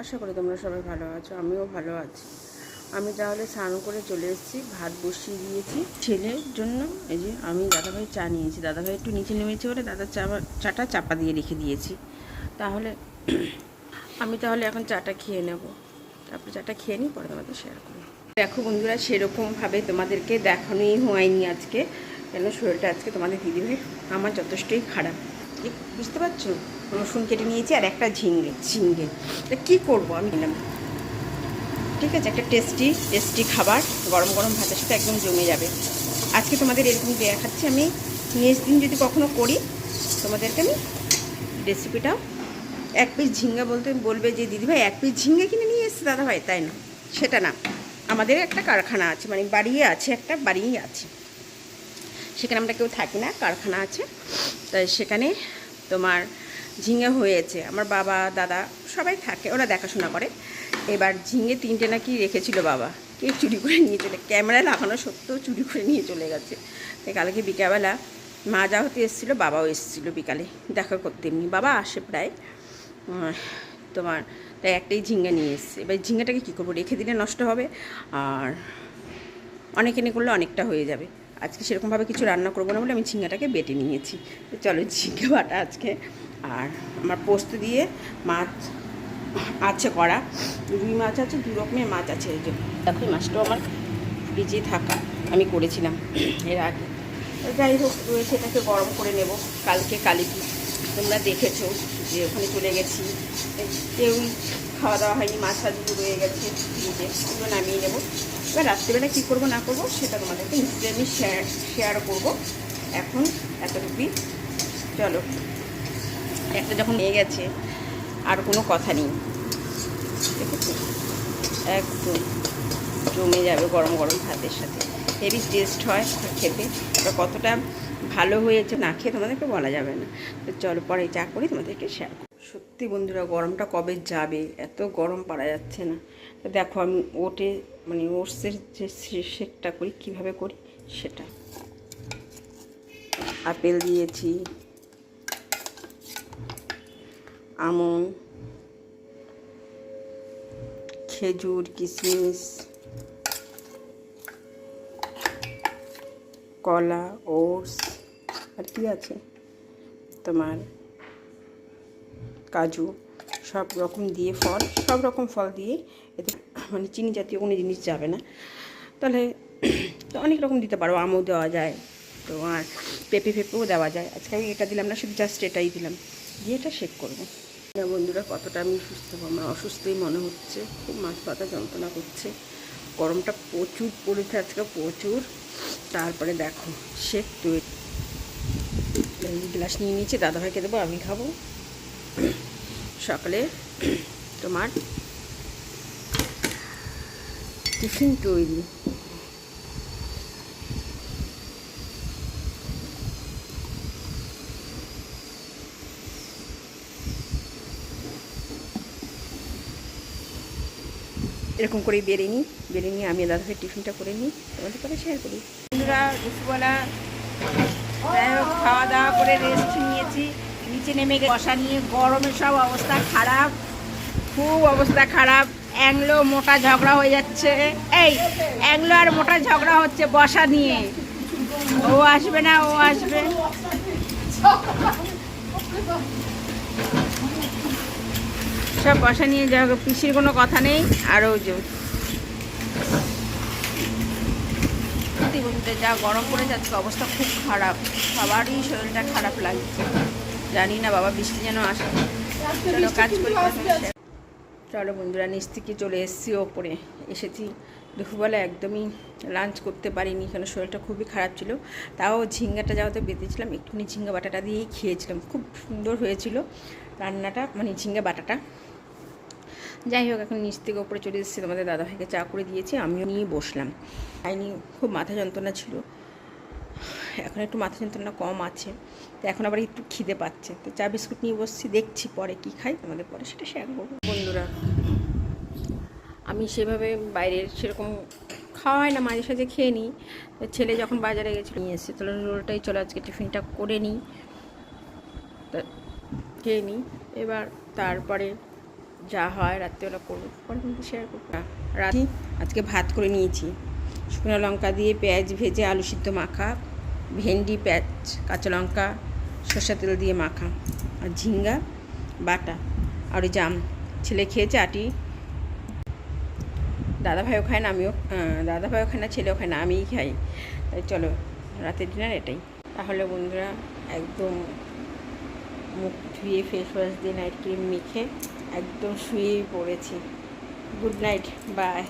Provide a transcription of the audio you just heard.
আশা করি তোমরা সবাই ভালো আছো, আমিও ভালো আছি। আমি তাহলে স্নান করে চলে এসেছি, ভাত বসিয়ে দিয়েছি। ছেলের জন্য, এই যে আমি দাদাভাই চা নিয়েছি। দাদাভাই একটু নিচে নেমেছে বলে দাদা চা চাটা চাপা দিয়ে রেখে দিয়েছি। তাহলে আমি তাহলে এখন চাটা খেয়ে নেব। তারপরে চাটা খেয়ে নিই, পরে তোমাদের শেয়ার করব। দেখো বন্ধুরা, সেরকমভাবে তোমাদেরকে দেখানোই হয়নি আজকে। কেন শরীরটা আজকে তোমাদের দিদিভাই, আমার যথেষ্টই খারাপ। বুঝতে পারছ? রসুন কেটে নিয়েছি আর একটা ঝিঙ্গে ঝিঙ্গে। কী করব আমি? নিলাম ঠিক আছে, একটা টেস্টি টেস্টি খাবার, গরম গরম ভাতের সাথে একদম জমে যাবে। আজকে তোমাদের এরকম দেখাচ্ছি আমি। নেক্সট দিন যদি কখনো করি, তোমাদেরকে আমি রেসিপিটা এক পিস ঝিঙ্গা বলতে বলবে যে দিদিভাই এক পিস ঝিঙ্গে কিনে নিয়ে এসছে দাদাভাই? তাই না? সেটা না। আমাদের একটা কারখানা আছে মানে বাড়িয়ে আছে, একটা বাড়িয়েই আছে। সেখানে আমরা কেউ থাকি না, কারখানা আছে। তাই সেখানে তোমার ঝিঙে হয়েছে। আমার বাবা, দাদা সবাই থাকে, ওরা দেখাশোনা করে। এবার ঝিঙে তিনটে নাকি রেখেছিল বাবা। কেউ চুরি করে নিয়ে চলে, ক্যামেরায় লাগানো সত্ত্বেও চুরি করে নিয়ে চলে গেছে। তাই কালকে বিকালবেলা মা যা হতে এসেছিল, বাবাও এসেছিল বিকালে। দেখা করতে এমনি। বাবা আসে প্রায় তোমার, তাই একটাই ঝিঙ্গা নিয়ে এসছে। এবার ঝিঙ্গাটাকে কী করব? রেখে দিলে নষ্ট হবে। আর অনেক এনে করলে অনেকটা হয়ে যাবে। আজকে সেরকমভাবে কিছু রান্না করব না বলে আমি ঝিঙ্গাটাকে বেটে নিয়েছি। চলো ঝিঙ্গা বাটা আজকে। আর আমার পোস্ত দিয়ে মাছ আছে করা রুই মাছ আছে, দু রকমের মাছ আছে। এই যে দেখো মাছটাও আমার ফ্রিজে থাকা। আমি করেছিলাম এর আগে। যাই হোক রয়েছে এটাকে গরম করে নেব কালকে কালী। তোমরা দেখেছ যে ওখানে চলে গেছি। কেউ খাওয়া দাওয়া হয়নি মাছ ফাছগুলো রয়ে গেছে ফ্রিজে। ওগুলো নামিয়ে নেব। এবার রাত্রিবেলা কী করব, না করব, সেটা তোমাদেরকে নিশ্চয়ই আমি শেয়ার শেয়ার করব। এখন এতটুকুই। চলো। একটা যখন নিয়ে গেছে, আর কোনো কথা নেই। দেখেছ? একদম জমে যাবে গরম গরম ভাতের সাথে। হেভি টেস্ট হয় খেতে। এবার কতটা ভালো হয়েছে না খেয়ে তোমাদেরকে বলা যাবে না। তো চলো পরে চা করি তোমাদেরকে শেয়ার সত্যি বন্ধুরা, গরমটা কবে যাবে? এত গরম পারা যাচ্ছে না। দেখো, আমি ওটে মানে ওটসের যে শেকটা করি, কীভাবে করি? সেটা। আপেল দিয়েছি। আমন। খেজুর কিশমিশ কলা, ওটস। আর কি আছে? তোমার কাজু, সব রকম দিয়ে ফল, সব রকম ফল দিয়ে এতে মানে চিনি জাতীয় কোনো জিনিস যাবে না। তাহলে তো অনেক রকম দিতে পারো, আমও দেওয়া যায়, তো আর পেঁপে ফেপেও দেওয়া যায়। আজকে আমি এটা দিলাম না, শুধু জাস্ট এটাই দিলাম। দিয়ে এটা শেক করব। বন্ধুরা, কতটা আমি সুস্থ, আমার অসুস্থই মনে হচ্ছে, খুব মাছ পাতা যন্ত্রণা করছে। গরমটা প্রচুর পড়েছে আজকে, প্রচুর। তারপরে দেখো শেক তৈরি। গ্লাস নিয়ে নিয়েছি, দাদাভাইকে দেবো, আমি খাব। সকালে তোমার টিফিন তৈরি। এরকম করেই বেড়ে নিই, বেড়ে নিয়ে আমি দাদাভাই টিফিনটা করে নিই, তোমাদের পরে শেয়ার করি। বন্ধুরা, দুপুরবেলা হোক খাওয়া দাওয়া করে রেস্ট নিয়েছি। নিচে নেমে বসা নিয়ে গরমের সব অবস্থা খারাপ। খুব অবস্থা খারাপ। অ্যাংলো মোটা ঝগড়া হয়ে যাচ্ছে। এই, অ্যাংলো আর মোটা ঝগড়া হচ্ছে বসা নিয়ে। ও আসবে না, ও আসবে। সব বসা নিয়ে যা পিসির কোনো কথা নেই, আর ওই যে যা গরম পড়ে যাচ্ছে, অবস্থা খুব খারাপ। সবারই শরীরটা খারাপ লাগছে। জানি না বাবা বৃষ্টি যেন আসে। চলো কাজ করি চলো বন্ধুরা, নিচ থেকে চলে এসেছি ওপরে। এসেছি দুপুরবেলা একদমই লাঞ্চ করতে পারিনি, কেন শরীরটা খুবই খারাপ ছিল। তাও ঝিঙ্গাটা যাওয়াতে বেঁধেছিলাম, একটুখানি ঝিঙ্গা বাটাটা দিয়েই খেয়েছিলাম। খুব সুন্দর হয়েছিল রান্নাটা মানে ঝিঙ্গা বাটাটা। যাই হোক, এখন নিচ থেকে ওপরে চলে এসেছি। তোমাদের দাদাভাইকে চা করে দিয়েছি, আমিও নিয়ে বসলাম। খাইনি খুব মাথা যন্ত্রণা ছিল। এখন একটু মাথা যন্ত্রণা কম আছে। তো এখন আবার একটু খিদে পাচ্ছে। তো চা বিস্কুট নিয়ে বসছি দেখছি পরে কি খাই তোমাদের পরে সেটা শেয়ার করব। বন্ধুরা আমি সেভাবে বাইরের সেরকম খাওয়া হয় না মাঝে সাঝে খেয়ে নিই। ছেলে যখন বাজারে গেছে নিয়ে এসেছে। তাহলে রোলটাই চলো আজকে টিফিনটা করে নিই। তা খেয়ে নিই। এবার তারপরে যা হয় রাত্রেবেলা করব। পরে কিন্তু শেয়ার করব। রাতি আজকে ভাত করে নিয়েছি। শুকনো লঙ্কা দিয়ে পেঁয়াজ ভেজে আলু সিদ্ধ মাখা। ভেন্ডি পেঁয়াজ কাঁচা লঙ্কা সর্ষা তেল দিয়ে মাখা, আর ঝিঙ্গা, বাটা, আর ওই জাম ছেলে খেয়েছে আটি। দাদাভাইও খায় না, আমিও দাদাভাইও খায় না, ছেলেও খায় না, আমিই খাই। তাই চলো, রাতের ডিনার এটাই। তাহলে বন্ধুরা, একদম মুখ ধুয়ে ফেস ওয়াশ দিয়ে নাইট ক্রিম মেখে একদম শুয়েই পড়েছি। Good night bye